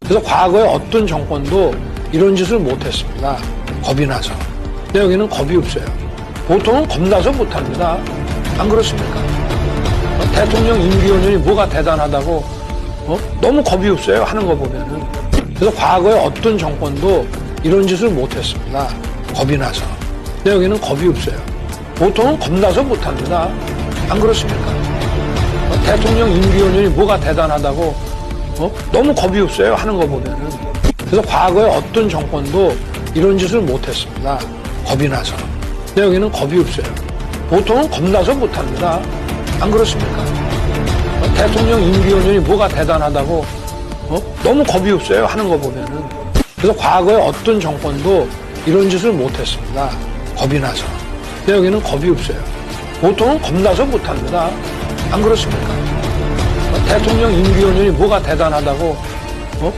그래서 과거에 어떤 정권도 이런 짓을 못했습니다. 겁이 나서. 근데 여기는 겁이 없어요. 보통은 겁나서 못합니다. 안 그렇습니까? 어, 대통령 임기원년이 뭐가 대단하다고 어? 너무 겁이 없어요. 하는 거 보면은. 그래서 과거에 어떤 정권도 이런 짓을 못했습니다. 겁이 나서. 근데 여기는 겁이 없어요. 보통은 겁나서 못합니다. 안 그렇습니까? 어, 대통령 임기원년이 뭐가 대단하다고 어? 너무 겁이 없어요. 하는 거 보면은. 그래서 과거에 어떤 정권도 이런 짓을 못했습니다. 겁이 나서. 근데 여기는 겁이 없어요. 보통은 겁나서 못합니다. 안 그렇습니까? 어, 대통령 임기원년이 뭐가 대단하다고 어? 너무 겁이 없어요. 하는 거 보면은. 그래서 과거에 어떤 정권도 이런 짓을 못했습니다. 겁이 나서. 근데 여기는 겁이 없어요. 보통은 겁나서 못합니다. 안 그렇습니까? 어, 대통령 임기원년이 뭐가 대단하다고